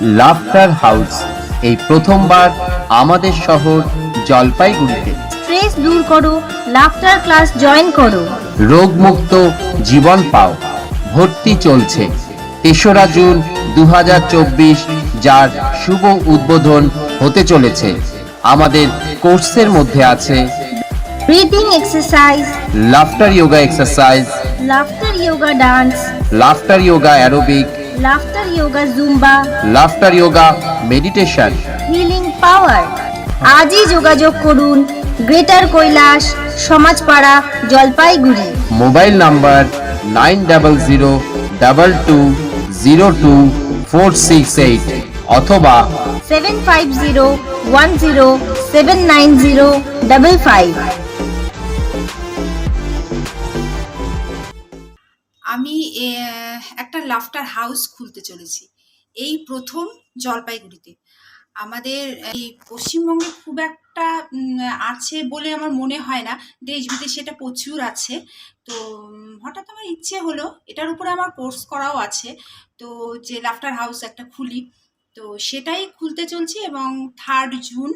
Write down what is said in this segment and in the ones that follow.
Laughter house এই প্রথমবার আমাদের শহর জলপাইগুড়িতে। স্ট্রেস দূর করো লাফটার ক্লাস জয়েন করো। রোগমুক্ত জীবন পাও ভর্তি চলছে। তেসরা জুন দু হাজার চব্বিশ যার শুভ উদ্বোধন হতে চলেছে। আমাদের কোর্সের মধ্যে আছে breathing exercise laughter yoga exercise laughter yoga dance laughter yoga aerobic laughter yoga Zumba laughter yoga meditation healing power আজই যোগাযোগ করুন greater Kailash Samajpara Jalpaiguri mobile number nine double zero double two zero two four six eight অথবা seven five zero one zero seven nine zero double five আমি laughter house খুলতে চলেছি। এই প্রথম জলপাইগুড়িতে। আমাদের এই পশ্চিমবঙ্গে খুব একটা আছে বলে আমার মনে হয় না। দেশ বিদেশে এটা প্রচুর আছে। তো হঠাৎ আমার ইচ্ছে হলো, এটার উপরে আমার কোর্স করাও আছে। তো, যে লাফটার হাউস একটা খুলি। তো, সেটাই খুলতে চলছি এবং থার্ড জুন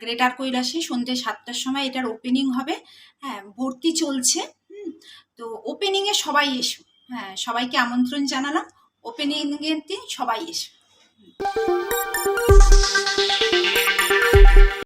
গ্রেটার কৈলাসে সন্ধ্যে সাতটার সময় এটার ওপেনিং হবে। হ্যাঁ ভর্তি চলছে। তো ওপেনিংয়ে সবাই এসো। হ্যাঁ সবাইকে আমন্ত্রণ জানালাম। ওপেনিংয়ের দিন সবাই এসো।